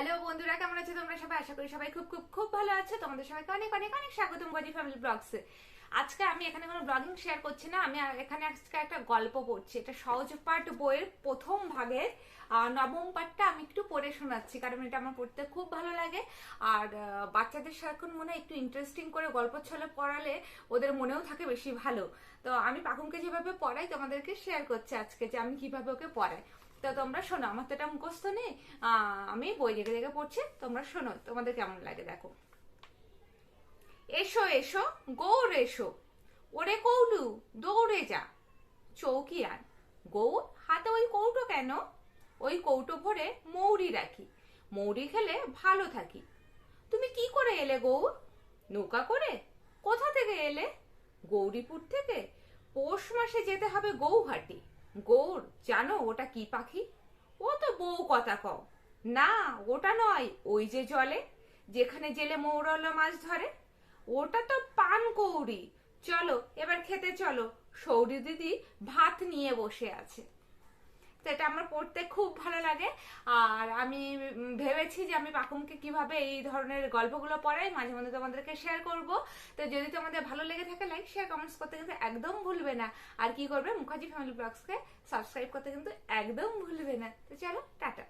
Hello বন্ধুরা, কেমন আছো তোমরা? সবাই আশা করি সবাই খুব খুব খুব ভালো আছো। তোমাদের সবাইকে অনেক অনেক অনেক স্বাগতম গজি ফ্যামিলি ব্লগসে আজকে আমি এখানে কোনো ব্লগিং শেয়ার করছি না, আমি এখানে আজকে একটা গল্প পড়ছি। এটা সহজ পাঠ বইয়ের প্রথম ভাগের নবম পাঠটা আমি একটু পড়ে শোনাচ্ছি, কারণ এটা আমার পড়তে খুব ভালো লাগে। আর বাচ্চাদের সারাক্ষণ মনে একটু ইন্টারেস্টিং করে গল্প ছলে পড়ালে ওদের মনেও থাকে বেশি ভালো। তো আমি পাকুমকে যেভাবে পড়াই, তোমাদেরকে শেয়ার করছি আজকে যে আমি কীভাবে ওকে পড়াই। তো তোমরা শোনো, আমার তো এটা মুখস্থ নেই। আমি বই দেখে দেখে পড়ছি, তোমরা শোনো, তোমাদের কেমন লাগে দেখো। এসো এসো, গৌর এসো। ওরে কৌলু, দৌড়ে যা। চৌকি আন। গৌর, হাতে ওই কৌটো কেন? ওই কৌটো ভরে মৌরি রাখি। মৌরি খেলে ভালো থাকি। তুমি কি করে এলে গৌর? নৌকা করে? কোথা থেকে এলে? গৌরীপুর থেকে? পৌষ মাসে যেতে হবে গৌহাটি। গৌর, জানো ওটা কি পাখি? ও তো বউ কথা কও। না, ওটা নয়, ওই যে জলে, যেখানে জেলে মৌরলা মাছ ধরে, ওটা তো পান কৌড়ি। চলো, এবার খেতে চলো। সৌরি দিদি ভাত নিয়ে বসে আছে। তো এটা আমার পড়তে খুব ভালো লাগে। আর আমি ভেবেছি যে আমি পাকুমকে কীভাবে এই ধরনের গল্পগুলো পড়াই, মাঝে মধ্যে তোমাদেরকে শেয়ার করব। তো যদি তোমাদের ভালো লেগে থাকে লাইক শেয়ার কমেন্টস করতে কিন্তু একদম ভুলবে না। আর কি করবে, মুখার্জি ফ্যামিলি ব্লগসকে সাবস্ক্রাইব করতে কিন্তু একদম ভুলবে না। তো চলো, টাটা।